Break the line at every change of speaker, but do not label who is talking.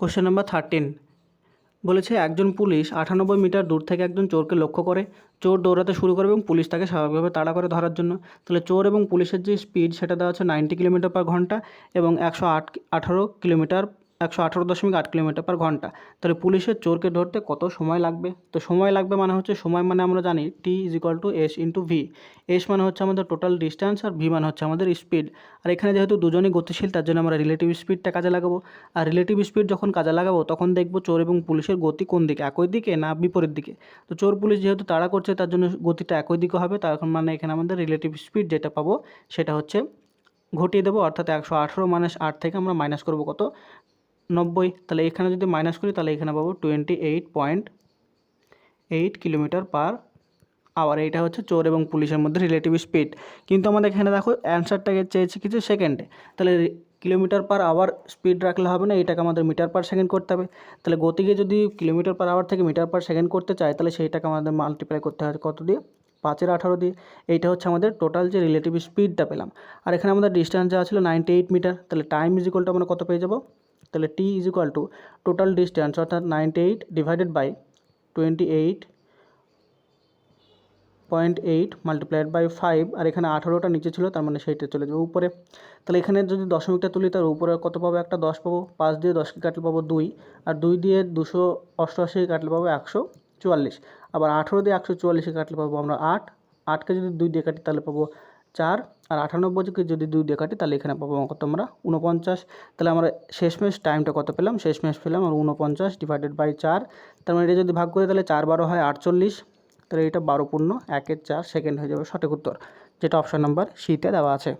Question number thirteen বলেছে, একজন police আটানব্বই মিটার দূর থেকে একজন চোরকে লক্ষ্য করে। চোর দৌড়াতে শুরু করে এবং পুলিশ তাকে স্বাভাবিকভাবে তাড়া করে ধরার জন্য। তাহলে চোর এবং পুলিশের যে স্পিড সেটা দেওয়া হচ্ছে নাইনটি কিলোমিটার পার ঘণ্টা এবং একশো আট, আঠারো কিলোমিটার একশো আঠারো দশমিক আট কিলোমিটার পার ঘণ্টা। তাহলে পুলিশের চোরকে ধরতে কত সময় লাগবে? তো সময় লাগবে মানে হচ্ছে, সময় মানে আমরা জানি T is equal to S into V S মানে হচ্ছে আমাদের টোটাল ডিস্ট্যান্স আর ভি মানে হচ্ছে আমাদের স্পিড আর এখানে যেহেতু দুজনেই গতিশীল, তার জন্য আমরা রিলেটিভ স্পিডটা কাজে লাগাবো। আর রিলেটিভ স্পিড যখন কাজে লাগাবো, তখন দেখব চোর এবং পুলিশের গতি কোন দিকে, একই দিকে না বিপরীত দিকে। তো চোর পুলিশ যেহেতু তাড়া করছে, তার জন্য গতিটা একই দিকে হবে, তার মানে এখানে আমাদের রিলেটিভ স্পিড যেটা পাবো, সেটা হচ্ছে ঘটিয়ে দেবো, অর্থাৎ একশো আঠেরো মাইনাস আট থেকে আমরা মাইনাস করব কত? নব্বই, তাহলে এখানে যদি মাইনাস করি, তাহলে এখানে পাবো twenty eight point eight kilometre per hour এইটা হচ্ছে চোর এবং পুলিশের মধ্যে রিলেটিভ স্পিড কিন্তু আমাদের এখানে দেখো অ্যান্সারটাকে চেয়েছে কিছু সেকেন্ডে তাহলে কিলোমিটার পার আওয়ার স্পিড রাখলে হবে না, এটাকে আমাদের মিটার পার সেকেন্ড করতে হবে। তাহলে গতিকে যদি কিলোমিটার পার আওয়ার থেকে মিটার পার সেকেন্ড করতে চাই তাহলে সেইটাকে আমাদের মাল্টিপ্লাই করতে হয় কত দিয়ে? পাঁচের আঠারো দিয়ে। এইটা হচ্ছে আমাদের টোটাল যে রিলেটিভ স্পিডটা পেলাম। আর এখানে আমাদের ডিস্টেন্স দেওয়া ছিল নাইনটি এইট মিটার তাহলে টাইম ইজ ইকুয়াল টু আমরা কত পেয়ে যাব? তাহলে T is equal to total distance অর্থাৎ ninety eight divided by twenty eight point eight multiplied by five আর এখানে আঠারোটা নিচে ছিল, তার মানে সেইটা চলে যাবে উপরে। তাহলে এখানে যদি দশমিকটা তুলি, তার উপরে কত পাবো? একটা দশ পাবো, পাঁচ দিয়ে দশকে কাটলে পাবো দুই, আর দুই দিয়ে দুশো অষ্টআশি কাটলে পাবো একশো চুয়াল্লিশ। আবার আঠেরো দিয়ে একশো চুয়াল্লিশে কাটলে পাবো আমরা আট, আটকে যদি দুই দিয়ে কাটি, তাহলে পাবো চার আর আটানব্বইকে যদি দুই দিয়ে কাটি, তাহলে এখানে পাবো কত আমরা? উনপঞ্চাশ তাহলে আমরা শেষমেশ টাইমটা কত পেলাম? শেষমেশ পেলাম আর উনপঞ্চাশ ডিভাইডেড বাই চার। তার মানে এটা যদি ভাগ করি, তাহলে চার বারো হয় আটচল্লিশ। তাহলে এটা বারো পূর্ণ, একের চার সেকেন্ড হয়ে যাবে সঠিক উত্তর। যেটা অপশান নাম্বার সিতে দেওয়া আছে।